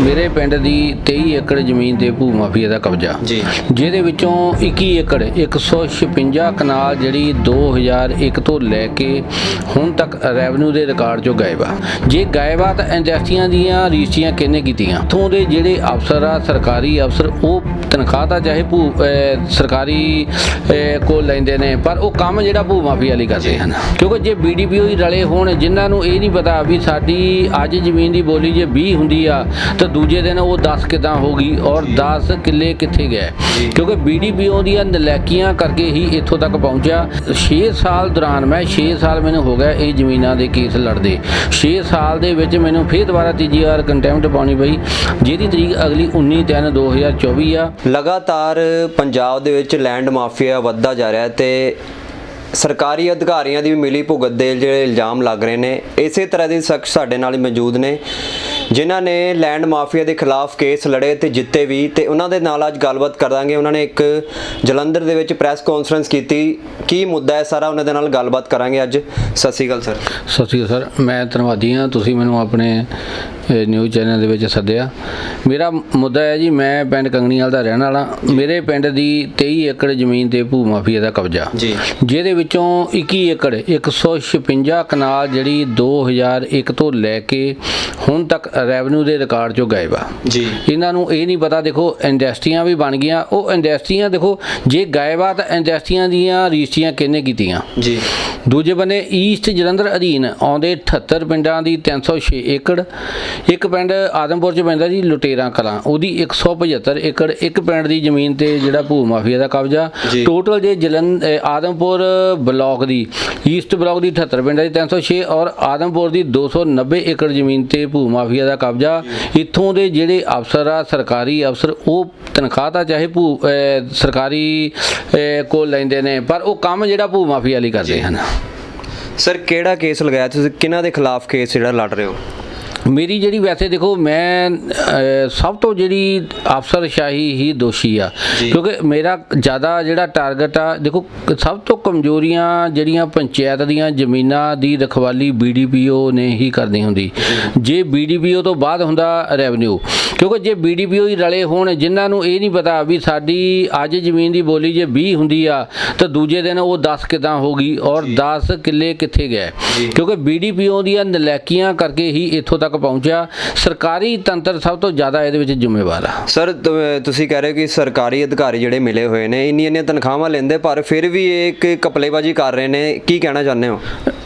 ਮੇਰੇ ਪਿੰਡ ਦੀ 23 ਏਕੜ ਜ਼ਮੀਨ ਤੇ ਭੂ ਮਾਫੀਆ ਦਾ ਕਬਜ਼ਾ। ਜੀ। ਜਿਹਦੇ ਵਿੱਚੋਂ 21 ਏਕੜ 156 ਕਨਾਲ ਜਿਹੜੀ 2001 ਤੋਂ ਲੈ ਕੇ ਹੁਣ ਤੱਕ ਰੈਵਨਿਊ ਦੇ ਰਿਕਾਰਡ ਚੋਂ ਗਾਇਬ ਆ। ਜੇ ਗਾਇਬ ਆ ਤਾਂ ਇੰਡਸਟਰੀਆਂ ਦੀਆਂ ਰਜਿਸਟਰੀਆਂ ਕਿਹਨੇ ਕੀਤੀਆਂ? ਇੱਥੋਂ ਦੇ ਜਿਹੜੇ ਅਫਸਰ ਆ ਸਰਕਾਰੀ ਅਫਸਰ ਉਹ ਤਨਖਾਹ ਤਾਂ ਚਾਹੇ ਭੂ ਸਰਕਾਰੀ ਕੋਲ ਲੈਂਦੇ ਨੇ ਪਰ ਉਹ ਕੰਮ ਜਿਹੜਾ ਭੂ ਮਾਫੀਆ ਲਈ ਕਰਦੇ ਹਨ। ਕਿਉਂਕਿ ਜੇ ਬੀਡੀਪੀਓ ਹੀ ਰਲੇ ਹੋਣ ਜਿਨ੍ਹਾਂ ਨੂੰ ਇਹ ਨਹੀਂ ਪਤਾ ਵੀ ਸਾਡੀ ਅੱਜ ਜ਼ਮੀਨ ਦੀ ਬੋਲੀ ਜੇ 20 ਹੁੰਦੀ ਆ ਤਾਂ ਦੂਜੇ ਦਿਨ ਉਹ 10 ਕਿਦਾਂ ਹੋਗੀ ਔਰ 10 ਕਿੱਲੇ ਕਿੱਥੇ ਗਏ। ਕਿਉਂਕਿ ਬੀਡੀਪੀਓ ਦੀਆਂ ਨਲੈਕੀਆਂ ਕਰਕੇ ਹੀ ਇੱਥੋਂ ਤੱਕ ਪਹੁੰਚਿਆ। 6 ਸਾਲ ਦੌਰਾਨ ਮੈਂ 6 ਸਾਲ ਮੈਨੂੰ ਹੋ ਗਿਆ ਇਹ ਜ਼ਮੀਨਾਂ ਦੇ ਕੇਸ ਲੜਦੇ। 6 ਸਾਲ ਦੇ ਵਿੱਚ ਮੈਨੂੰ ਫੇਰ ਦੁਬਾਰਾ ਤੀਜੀ ਵਾਰ ਕੰਟੈਂਪਟ ਪਾਉਣੀ ਪਈ ਜਿਹਦੀ ਤਰੀਕ ਅਗਲੀ 19 3 2024 ਆ। ਲਗਾਤਾਰ ਪੰਜਾਬ ਦੇ ਵਿੱਚ ਲੈਂਡ ਮਾਫੀਆ ਵੱਧਦਾ ਜਾ ਰਿਹਾ ਹੈ ਤੇ ਸਰਕਾਰੀ ਅਧਿਕਾਰੀਆਂ ਦੀ ਵੀ ਮਿਲੀ ਭੁਗਤ ਦੇ ਜਿਹੜੇ ਇਲਜ਼ਾਮ ਲੱਗ ਰਹੇ ਨੇ। ਇਸੇ ਤਰ੍ਹਾਂ ਦੇ ਸ਼ਖਸ ਸਾਡੇ ਨਾਲ ਮੌਜੂਦ ਨੇ। ਜਿਨ੍ਹਾਂ ਨੇ ਲੈਂਡ ਮਾਫੀਆ ਦੇ ਖਿਲਾਫ ਕੇਸ ਲੜੇ ਤੇ ਜਿੱਤੇ ਵੀ, ਤੇ ਉਹਨਾਂ ਦੇ ਨਾਲ ਅੱਜ ਗੱਲਬਾਤ ਕਰਾਂਗੇ। ਉਹਨਾਂ ਨੇ ਇੱਕ ਜਲੰਧਰ ਦੇ ਵਿੱਚ ਪ੍ਰੈਸ ਕਾਨਫਰੰਸ ਕੀਤੀ। ਕੀ ਮੁੱਦਾ ਹੈ ਸਾਰਾ? ਉਹਨਾਂ ਦੇ ਨਾਲ ਗੱਲਬਾਤ ਕਰਾਂਗੇ ਅੱਜ। ਸਤਿ ਸ਼੍ਰੀ ਅਕਾਲ, ਸਰ। ਸਤਿ ਸ਼੍ਰੀ ਅਕਾਲ, ਸਰ। ਮੈਂ ਧੰਨਵਾਦੀ ਹਾਂ। ਤੁਸੀਂ ਮੈਨੂੰ ਆਪਣੇ ਨਿਊਜ਼ ਚੈਨਲ ਦੇ ਵਿੱਚ ਸੱਦਿਆ। ਮੇਰਾ ਮੁੱਦਾ ਹੈ ਜੀ ਮੈਂ ਪਿੰਡ ਕੰਗਣੀਵਾਲ ਦਾ ਰਹਿਣ ਵਾਲਾ। ਮੇਰੇ ਪਿੰਡ ਦੀ 23 ਏਕੜ ਜ਼ਮੀਨ ਤੇ ਭੂ ਮਾਫੀਆ ਦਾ ਕਬਜ਼ਾ। ਜੀ। ਜਿਹਦੇ ਵਿੱਚੋਂ 21 ਏਕੜ 156 ਕਨਾਲ ਜਿਹੜੀ 2001 ਤੋਂ ਲੈ ਕੇ ਹੁਣ ਤੱਕ ਰੈਵਨਿਊ ਦੇ ਰਿਕਾਰਡ ਚੋਂ ਗਾਇਬ ਆ। ਜੀ। ਇਹਨਾਂ ਨੂੰ ਇਹ ਨਹੀਂ ਪਤਾ ਦੇਖੋ ਇੰਡਸਟਰੀਆਂ ਵੀ ਬਣ ਗਈਆਂ। ਉਹ ਇੰਡਸਟਰੀਆਂ ਦੇਖੋ ਜੇ ਗਾਇਬ ਆ ਤਾਂ ਇੰਡਸਟਰੀਆਂ ਦੀਆਂ ਰਜਿਸਟਰੀਆਂ ਕਿਹਨੇ ਕੀਤੀਆਂ? ਜੀ। ਦੂਜੇ ਬੰਨੇ ਈਸਟ ਜਲੰਧਰ ਅਧੀਨ ਆਉਂਦੇ 78 ਪਿੰਡਾਂ ਦੀ 306 ਏਕੜ ਇੱਕ ਪਿੰਡ ਆਦਮਪੁਰ ਚ ਪੈਂਦਾ ਜੀ ਲੁਟੇਰਾ ਕਲਾਂ। ਉਹਦੀ 175 ਏਕੜ ਇੱਕ ਪਿੰਡ ਦੀ ਜ਼ਮੀਨ ਤੇ ਜਿਹੜਾ ਭੂ ਮਾਫੀਆ ਦਾ ਕਬਜ਼ਾ। ਟੋਟਲ ਜੇ ਜਲੰ ਅਹ ਆਦਮਪੁਰ ਬਲਾਕ ਦੀ ਈਸਟ ਬਲਾਕ ਦੀ 78 ਪਿੰਡਾਂ ਦੀ 306 ਔਰ ਆਦਮਪੁਰ ਦੀ 290 ਏਕੜ ਜ਼ਮੀਨ ਤੇ ਭੂ ਮਾਫੀਆ ਦਾ ਕਬਜ਼ਾ। ਇੱਥੋਂ ਦੇ ਜਿਹੜੇ ਅਫਸਰ ਆ ਸਰਕਾਰੀ ਅਫਸਰ ਉਹ ਤਨਖਾਹ ਤਾਂ ਚਾਹੇ ਭੂ ਸਰਕਾਰੀ ਕੋਲ ਲੈਂਦੇ ਨੇ ਪਰ ਉਹ ਕੰਮ ਜਿਹੜਾ ਭੂ ਮਾਫੀਆ ਲਈ ਕਰਦੇ ਹਨ। ਸਰ ਕਿਹੜਾ ਕੇਸ ਲਗਾਇਆ? ਤੁਸੀਂ ਕਿਹਨਾਂ ਦੇ ਖਿਲਾਫ ਕੇਸ ਜਿਹੜਾ ਲੜ ਰਹੇ ਹੋ? ਮੇਰੀ ਜਿਹੜੀ ਵੈਸੇ ਦੇਖੋ ਮੈਂ ਸਭ ਤੋਂ ਜਿਹੜੀ ਅਫਸਰਸ਼ਾਹੀ ਹੀ ਦੋਸ਼ੀ ਆ। ਕਿਉਂਕਿ ਮੇਰਾ ਜ਼ਿਆਦਾ ਜਿਹੜਾ ਟਾਰਗੇਟ ਆ ਦੇਖੋ ਸਭ ਤੋਂ ਕਮਜ਼ੋਰੀਆਂ ਜਿਹੜੀਆਂ ਪੰਚਾਇਤ ਦੀਆਂ ਜ਼ਮੀਨਾਂ ਦੀ ਰਖਵਾਲੀ ਬੀਡੀਪੀਓ ਨੇ ਹੀ ਕਰਨੀ ਹੁੰਦੀ। ਜੇ। ਬੀਡੀਪੀਓ ਤੋਂ ਬਾਅਦ ਹੁੰਦਾ ਰੈਵਨਿਊ ਕਿਉਂਕਿ ਜੇ ਬੀਡੀਪੀਓ ਹੀ ਰਲੇ ਹੋਣ ਜਿਨ੍ਹਾਂ ਨੂੰ ਇਹ ਨਹੀਂ ਪਤਾ ਵੀ ਸਾਡੀ ਅੱਜ ਜ਼ਮੀਨ ਦੀ ਬੋਲੀ ਜੇ 20 ਹੁੰਦੀ ਆ ਤਾਂ ਦੂਜੇ ਦਿਨ ਉਹ 10 ਕਿਦਾਂ ਹੋਗੀ ਔਰ 10 ਕਿੱਲੇ ਕਿੱਥੇ ਗਏ। ਕਿਉਂਕਿ ਬੀਡੀਪੀਓ ਦੀਆਂ ਨਲੈਕੀਆਂ ਕਰਕੇ ਹੀ ਇੱਥੋਂ ਤੱਕ ਪਹੁੰਚਿਆ। ਸਰਕਾਰੀ ਤੰਤਰ ਸਭ ਤੋਂ ਜ਼ਿਆਦਾ ਇਹਦੇ ਵਿੱਚ ਜ਼ਿੰਮੇਵਾਰ ਆ। ਸਰ ਤੁਸੀਂ ਕਹਿ ਰਹੇ ਹੋ ਕਿ ਸਰਕਾਰੀ ਅਧਿਕਾਰੀ ਜਿਹੜੇ ਮਿਲੇ ਹੋਏ ਨੇ ਇੰਨੀਆਂ ਇੰਨੀਆਂ ਤਨਖਾਹਾਂ ਲੈਂਦੇ ਪਰ ਫਿਰ ਵੀ ਇਹ ਇੱਕ ਕਪਲੇਬਾਜ਼ੀ ਕਰ ਰਹੇ ਨੇ। ਕੀ ਕਹਿਣਾ ਚਾਹੁੰਦੇ ਹੋ?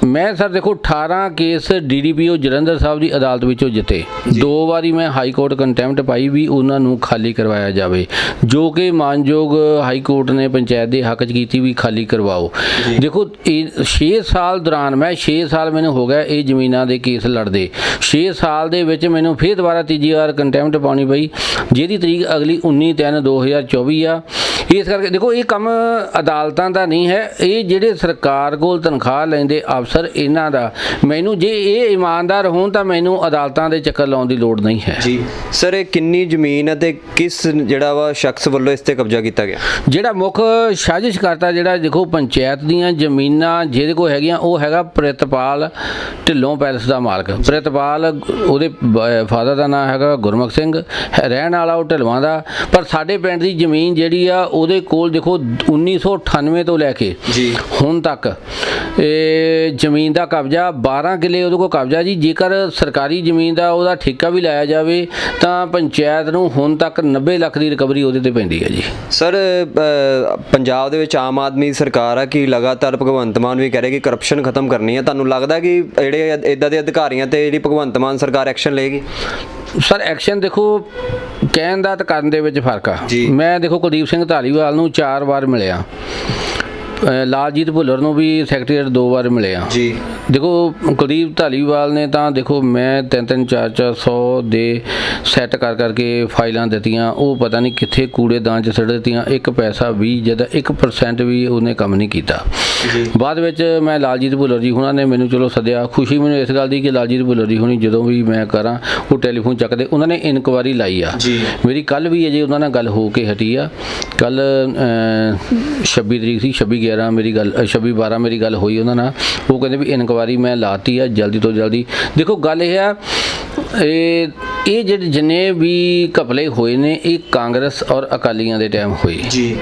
ਮੈਂ ਸਰ ਦੇਖੋ 18 ਕੇਸ ਡੀਡੀਪੀਓ ਜਲੰਧਰ ਸਾਹਿਬ ਦੀ ਅਦਾਲਤ ਵਿੱਚੋਂ ਜਿੱਤੇ। ਦੋ ਵਾਰੀ ਮੈਂ ਹਾਈ ਕੋਰਟ ਕੰਟੈਂਪਟ ਪਾਈ ਵੀ ਉਹਨਾਂ ਨੂੰ ਖਾਲੀ ਕਰਵਾਇਆ ਜਾਵੇ। ਜੋ ਕਿ ਮਾਨਯੋਗ ਹਾਈ ਕੋਰਟ ਨੇ ਪੰਚਾਇਤ ਦੇ ਹੱਕ 'ਚ ਕੀਤੀ ਵੀ ਖਾਲੀ ਕਰਵਾਓ। ਦੇਖੋ ਇਹ 6 ਸਾਲ ਦੌਰਾਨ ਮੈਂ 6 ਸਾਲ ਮੈਨੂੰ ਹੋ ਗਿਆ ਇਹ ਜ਼ਮੀਨਾਂ ਦੇ ਕੇਸ ਲੜਦੇ। 6 ਸਾਲ ਦੇ ਵਿੱਚ ਮੈਨੂੰ ਫੇਰ ਦੁਬਾਰਾ ਤੀਜੀ ਵਾਰ ਕੰਟੈਂਪਟ ਪਾਉਣੀ ਪਈ। ਜਿਹਦੀ ਤਰੀਕ ਅਗਲੀ 19 3 2024 ਆ। ਇਸ ਕਰਕੇ ਦੇਖੋ ਇਹ ਕੰਮ ਅਦਾਲਤਾਂ ਦਾ ਨਹੀਂ ਹੈ। ਇਹ ਜਿਹੜੇ ਸਰਕਾਰ ਕੋਲ ਤਨਖਾਹ ਲੈਂਦੇ ਅਫਸਰ ਇਹਨਾਂ ਦਾ। ਮੈਨੂੰ ਜੇ ਇਹ ਇਮਾਨਦਾਰ ਹੋਣ ਤਾਂ ਮੈਨੂੰ ਅਦਾਲਤਾਂ ਦੇ ਚੱਕਰ ਲਾਉਣ ਦੀ ਲੋੜ ਨਹੀਂ ਹੈ। ਜੀ। ਸਰ ਇਹ ਕਿੰਨੀ ਜ਼ਮੀਨ ਹੈ ਤੇ ਕਿਸ ਜਿਹੜਾ ਵਾ ਸ਼ਖਸ ਵੱਲੋਂ ਇਸ ਤੇ ਕਬਜ਼ਾ ਕੀਤਾ ਗਿਆ? ਜਿਹੜਾ ਮੁੱਖ ਸਾਜ਼ਿਸ਼ ਕਰਤਾ ਜਿਹੜਾ ਦੇਖੋ ਪੰਚਾਇਤ ਦੀਆਂ ਜ਼ਮੀਨਾਂ ਜਿਹਦੇ ਕੋਲ ਹੈਗੀਆਂ ਉਹ ਹੈਗਾ ਪ੍ਰਿਤਪਾਲ ਢਿੱਲੋਂ ਪੈਲਸ ਦਾ ਮਾਲਕ। ਪ੍ਰਿਤਪਾਲ ਉਹਦੇ ਫਾਦਰ ਦਾ ਨਾਮ ਹੈਗਾ ਗੁਰਮੁਖ ਸਿੰਘ। ਰਹਿਣ ਵਾਲਾ ਉਹ ਢਿਲਵਾਂ ਦਾ। ਪਰ ਸਾਡੇ ਪਿੰਡ ਦੀ ਜ਼ਮੀਨ ਜਿਹੜੀ ਆ ਉਹਦੇ ਕੋਲ ਦੇਖੋ 1998 ਤੋਂ ਲੈ ਕੇ ਜੀ। ਹੁਣ ਤੱਕ ਇਹ ਜ਼ਮੀਨ ਦਾ ਕਬਜ਼ਾ 12 ਕਿੱਲੇ ਉਹਦੇ ਕੋਲ ਕਬਜ਼ਾ ਜੀ। ਜੇਕਰ ਸਰਕਾਰੀ ਜ਼ਮੀਨ ਦਾ ਉਹਦਾ ਠੇਕਾ ਵੀ ਲਾਇਆ ਜਾਵੇ ਤਾਂ ਪੰਚਾਇਤ ਨੂੰ ਹੁਣ ਤੱਕ 90 ਲੱਖ ਦੀ ਰਿਕਵਰੀ ਉਹਦੇ ਤੇ ਪੈਂਦੀ ਹੈ ਜੀ। ਸਰ ਪੰਜਾਬ ਦੇ ਵਿੱਚ ਆਮ ਆਦਮੀ ਸਰਕਾਰ ਆ ਕਿ ਲਗਾਤਾਰ ਭਗਵੰਤ ਮਾਨ ਵੀ ਕਹਿ ਰਿਹਾ ਕਿ ਕਰਪਸ਼ਨ ਖਤਮ ਕਰਨੀ ਹੈ ਤੁਹਾਨੂੰ ਲੱਗਦਾ ਕਿ ਜਿਹੜੇ ਇਦਾਂ ਦੇ ਅਧਿਕਾਰੀਆਂ ਤੇ ਜਿਹੜੀ ਭਗਵੰਤ ਮਾਨ ਸਰਕਾਰ ਐਕਸ਼ਨ ਲਏਗੀ? ਸਰ ਐਕਸ਼ਨ ਦੇਖੋ ਕਹਿਣ ਦਾ ਤੇ ਕਰਨ ਦੇ ਵਿੱਚ ਫ਼ਰਕ ਆ। ਮੈਂ ਦੇਖੋ ਕੁਲਦੀਪ ਸਿੰਘ ਧਾਲੀਵਾਲ ਨੂੰ ਚਾਰ ਵਾਰ ਮਿਲਿਆ ਲਾਲਜੀਤ ਭੁੱਲਰ ਨੂੰ ਵੀ ਸੈਕਟਰੀਏਟ ਦੋ ਵਾਰ ਮਿਲਿਆ ਜੀ। ਦੇਖੋ ਕੁਲਦੀਪ ਧਾਲੀਵਾਲ ਨੇ ਤਾਂ ਦੇਖੋ ਮੈਂ ਤਿੰਨ ਤਿੰਨ ਚਾਰ ਚਾਰ ਸੌ ਦੇ ਸੈੱਟ ਕਰ ਕਰਕੇ ਫਾਈਲਾਂ ਦਿੱਤੀਆਂ। ਉਹ ਪਤਾ ਨਹੀਂ ਕਿੱਥੇ ਕੂੜੇਦਾਨ ਚ ਸੜ ਦਿੱਤੀਆਂ। ਇੱਕ ਪੈਸਾ ਵੀ ਜਦ 1% ਵੀ ਉਹਨੇ ਕੰਮ ਨਹੀਂ ਕੀਤਾ। ਜੀ। ਬਾਅਦ ਵਿੱਚ ਮੈਂ ਲਾਲਜੀਤ ਭੁੱਲਰ ਜੀ ਹੁਣਾਂ ਨੇ ਮੈਨੂੰ ਚਲੋ ਸੱਦਿਆ। ਖੁਸ਼ੀ ਮੈਨੂੰ ਇਸ ਗੱਲ ਦੀ ਕਿ ਲਾਲਜੀਤ ਭੁੱਲਰ ਜੀ ਹੁਣੀ ਜਦੋਂ ਵੀ ਮੈਂ ਕਰਾਂ ਉਹ ਟੈਲੀਫੋਨ ਚੱਕਦੇ। ਉਹਨਾਂ ਨੇ ਇਨਕੁਆਰੀ ਲਾਈ ਆ। ਜੀ। ਮੇਰੀ ਕੱਲ ਵੀ ਅਜੇ ਉਹਨਾਂ ਨਾਲ ਗੱਲ ਹੋ ਕੇ ਹਟੀ ਆ। ਕੱਲ 26 ਤਰੀਕ ਸੀ 26 11 ਮੇਰੀ ਗੱਲ 26 12 ਮੇਰੀ ਗੱਲ ਹੋਈ ਉਹਨਾਂ ਨਾਲ, ਉਹ ਕਹਿੰਦੇ ਵੀ ਇਨਕੁਆਰੀ ਮੈਂ ਲਾਤੀ ਆ ਜਲਦੀ ਤੋਂ ਜਲਦੀ। ਦੇਖੋ ਗੱਲ ਇਹ ਆ, ਇਹ ਇਹ ਜਿਹੜੇ ਜਿੰਨੇ ਵੀ ਘਪਲੇ ਹੋਏ ਨੇ, ਇਹ ਕਾਂਗਰਸ ਔਰ ਅਕਾਲੀਆਂ ਦੇ ਟਾਈਮ ਹੋਏ। ਜੀ।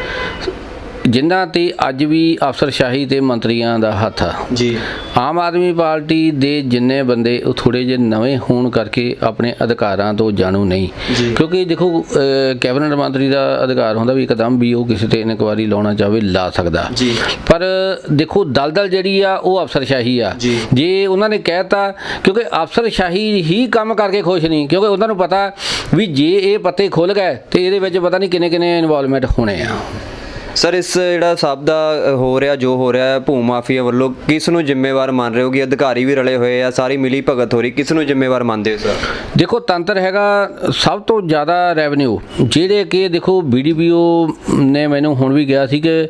ਜਿਨ੍ਹਾਂ ਤੇ ਅੱਜ ਵੀ ਅਫਸਰਸ਼ਾਹੀ ਤੇ ਮੰਤਰੀਆਂ ਦਾ ਹੱਥ ਆ ਜੀ ਆਮ ਆਦਮੀ ਪਾਰਟੀ ਦੇ ਜਿੰਨੇ ਬੰਦੇ ਉਹ ਥੋੜੇ ਜਿਹੇ ਨਵੇਂ ਹੋਣ ਕਰਕੇ ਆਪਣੇ ਅਧਿਕਾਰਾਂ ਤੋਂ ਜਾਣੂ ਨਹੀਂ। ਕਿਉਂਕਿ ਦੇਖੋ ਕੈਬਨਿਟ ਮੰਤਰੀ ਦਾ ਅਧਿਕਾਰ ਹੁੰਦਾ ਵੀ ਇੱਕਦਮ ਵੀ ਉਹ ਕਿਸੇ ਤੇ ਇਨਕੁਆਰੀ ਲਾਉਣਾ ਚਾਹਵੇ ਲਾ ਸਕਦਾ ਜੀ। ਪਰ ਦੇਖੋ ਦਲਦਲ ਜਿਹੜੀ ਆ ਉਹ ਅਫਸਰਸ਼ਾਹੀ ਆ ਜੀ। ਜੇ ਉਹਨਾਂ ਨੇ ਕਹਿਤਾ ਕਿਉਂਕਿ ਅਫਸਰਸ਼ਾਹੀ ਹੀ ਕੰਮ ਕਰਕੇ ਖੁਸ਼ ਨਹੀਂ ਕਿਉਂਕਿ ਉਹਨਾਂ ਨੂੰ ਪਤਾ ਵੀ ਜੇ ਇਹ ਪੱਤੇ ਖੁੱਲ ਗਏ ਤੇ ਇਹਦੇ ਵਿੱਚ ਪਤਾ ਨਹੀਂ ਕਿੰਨੇ ਕਿੰਨੇ ਇਨਵੋਲਵਮੈਂਟ ਹੋਣੇ ਆ ਸਰ ਇਸ ਜਿਹੜਾ ਸਭ ਦਾ ਹੋ ਰਿਹਾ ਜੋ ਹੋ ਰਿਹਾ ਹੈ ਭੂ ਮਾਫੀਆ ਵੱਲੋਂ ਕਿਸ ਨੂੰ ਜ਼ਿੰਮੇਵਾਰ ਮੰਨ ਰਹੇ ਹੋ ਕਿ ਅਧਿਕਾਰੀ ਵੀ ਰਲੇ ਹੋਏ ਆ ਸਾਰੀ ਮਿਲੀ ਭਗਤ ਹੋ ਰਹੀ ਕਿਸ ਨੂੰ ਜ਼ਿੰਮੇਵਾਰ ਮੰਨਦੇ ਹੋ ਸਰ? ਦੇਖੋ ਤੰਤਰ ਹੈਗਾ ਸਭ ਤੋਂ ਜ਼ਿਆਦਾ ਰੈਵਨਿਊ ਜਿਹੜੇ ਕਿ ਦੇਖੋ ਬੀਡੀਪੀਓ ਨੇ ਮੈਨੂੰ ਹੁਣ ਵੀ ਕਿਹਾ ਸੀ ਕਿ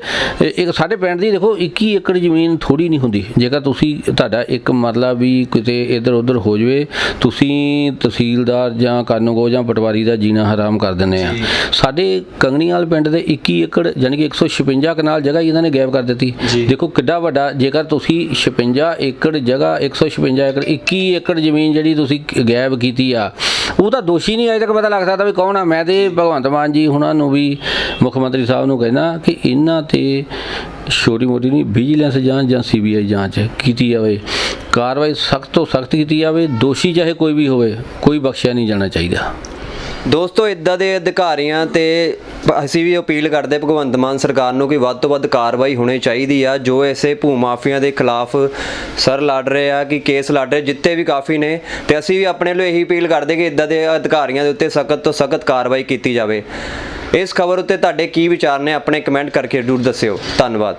ਇੱਕ ਸਾਡੇ ਪਿੰਡ ਦੀ ਦੇਖੋ 21 ਏਕੜ ਜ਼ਮੀਨ ਥੋੜੀ ਨਹੀਂ ਹੁੰਦੀ। ਜੇਕਰ ਤੁਸੀਂ ਤੁਹਾਡਾ ਇੱਕ ਮਰਲਾ ਵੀ ਕਿਤੇ ਇੱਧਰ ਉੱਧਰ ਹੋ ਜਵੇ ਤੁਸੀਂ ਤਹਿਸੀਲਦਾਰ ਜਾਂ ਕਾਨੂੰਗੋ ਜਾਂ ਪਟਵਾਰੀ ਦਾ ਜੀਣਾ ਹਰਾਮ ਕਰ ਦਿੰਦੇ ਆ। ਸਾਡੇ ਕੰਗਣੀਵਾਲ ਪਿੰਡ ਦੇ 21 ਏਕੜ ਯਾਨੀ ਕਿ 156 ਕਨਾਲ ਜਗ੍ਹਾ ਹੀ ਇਹਨਾਂ ਨੇ ਗਾਇਬ ਕਰ ਦਿੱਤੀ। ਦੇਖੋ ਕਿੱਡਾ ਵੱਡਾ ਜੇਕਰ ਤੁਸੀਂ 56 ਏਕੜ ਜਗ੍ਹਾ 156 ਏਕੜ 21 ਏਕੜ ਜ਼ਮੀਨ ਜਿਹੜੀ ਤੁਸੀਂ ਗਾਇਬ ਕੀਤੀ ਆ ਉਹ ਤਾਂ ਦੋਸ਼ੀ ਨਹੀਂ ਅਜੇ ਤੱਕ ਪਤਾ ਲੱਗ ਸਕਦਾ ਵੀ ਕੌਣ ਆ। ਮੈਂ ਤੇ ਭਗਵੰਤ ਮਾਨ ਜੀ ਹੁਣਾਂ ਨੂੰ ਵੀ ਮੁੱਖ ਮੰਤਰੀ ਸਾਹਿਬ ਨੂੰ ਕਹਿੰਦਾ ਕਿ ਇਹਨਾਂ ਤੇ ਛੋਟੀ ਮੋਟੀ ਨਹੀਂ ਵਿਜੀਲੈਂਸ ਜਾਂਚ ਜਾਂ ਸੀਬੀਆਈ ਜਾਂਚ ਕੀਤੀ ਜਾਵੇ। ਕਾਰਵਾਈ ਸਖਤ ਤੋਂ ਸਖਤ ਕੀਤੀ ਜਾਵੇ। ਦੋਸ਼ੀ ਚਾਹੇ ਕੋਈ ਵੀ ਹੋਵੇ ਕੋਈ ਬਖਸ਼ਿਆ ਨਹੀਂ ਜਾਣਾ ਚਾਹੀਦਾ। ਦੋਸਤੋ ਇਦਾਂ ਦੇ ਅਧਿਕਾਰੀਆਂ ਤੇ ਅਸੀਂ ਵੀ ਅਪੀਲ ਕਰਦੇ ਭਗਵੰਤ ਮਾਨ ਸਰਕਾਰ ਨੂੰ ਕਿ ਵੱਧ ਤੋਂ ਵੱਧ ਕਾਰਵਾਈ ਹੋਣੀ ਚਾਹੀਦੀ ਆ, ਜੋ ਐਸੇ ਭੂ ਮਾਫੀਆਂ ਦੇ ਖਿਲਾਫ ਸਰ ਲੜ ਰਹੇ ਆ, ਕਿ ਕੇਸ ਲੜ ਰਹੇ, ਜਿੱਤੇ ਵੀ ਕਾਫੀ ਨੇ। ਤੇ ਅਸੀਂ ਵੀ ਆਪਣੇ ਲਈ ਇਹੀ ਅਪੀਲ ਕਰਦੇ ਕਿ ਇਦਾਂ ਦੇ ਅਧਿਕਾਰੀਆਂ ਦੇ ਉੱਤੇ ਸਖਤ ਤੋਂ ਸਖਤ ਕਾਰਵਾਈ ਕੀਤੀ ਜਾਵੇ। ਇਸ ਖਬਰ ਉੱਤੇ ਤੁਹਾਡੇ ਕੀ ਵਿਚਾਰ ਨੇ, ਆਪਣੇ ਕਮੈਂਟ ਕਰਕੇ ਜ਼ਰੂਰ ਦੱਸਿਓ। ਧੰਨਵਾਦ।